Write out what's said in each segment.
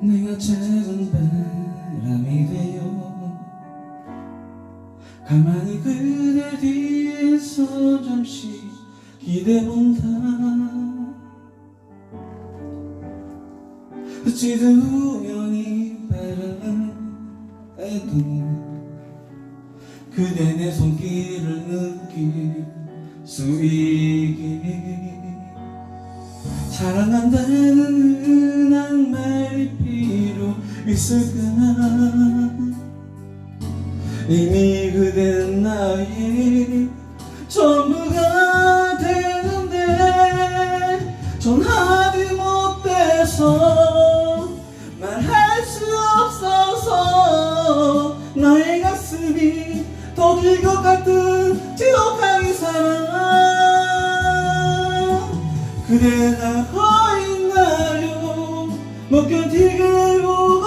내가 작은 바람이 되어 가만히 그대 뒤에서 잠시 기대본다. 어찌든 우연히 바라에도 그대 내 손길을 느낄 수 있게 사랑한다는 흔한 말이 있을까 이미 그댄 나의 전부가 되는데 전하지 못해서 말할 수 없어서 나의 가슴이 터질 것 같은 지독한 사랑. 그대가 어있나요? 못 견디게 무겁은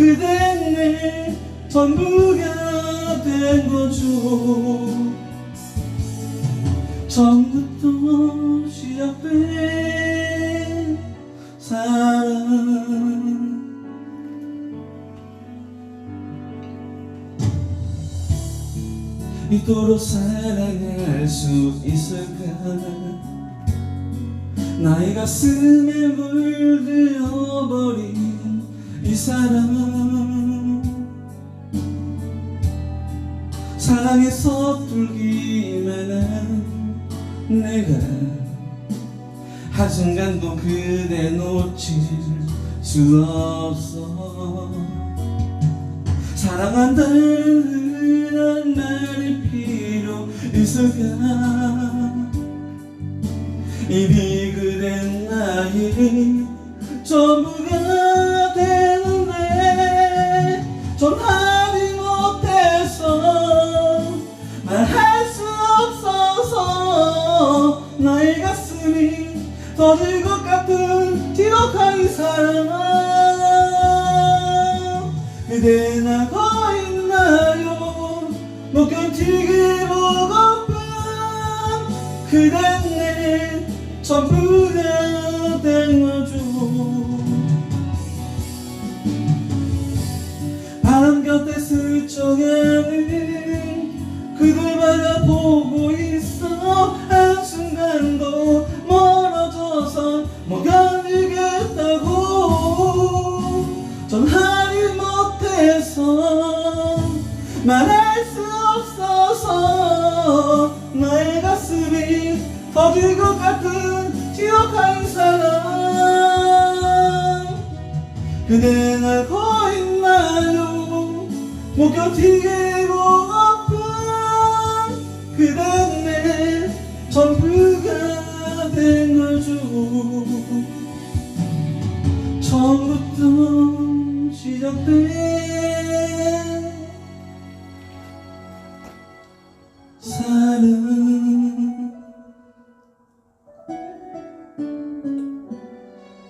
그대 내 전부가 된 거죠. 처음부터 시작된 사랑 이토록 사랑할 수 있을까 나의 가슴에 물들어버린 이 사랑 사랑에 서툴기만 한 내가 한순간도 그대 놓칠 수 없어. 사랑한다는 흔한 말이 필요 있을까? 이미 그댄 나의 전부가 터질 것 같은 지독한 이 사랑. 그대 나고 있나요 못 견디게 무겁은 그대 내 전부가 된 거죠 바람 곁에 스쳐가는 그들 바라보고 있어 못해서 말할 수 없어서 나의 가슴이 터질 것 같은 지독한 사랑 그대 알고 있나요 못 견디게 무겁은 그대 내 전부가 된 거죠 처음부터 시작된 사랑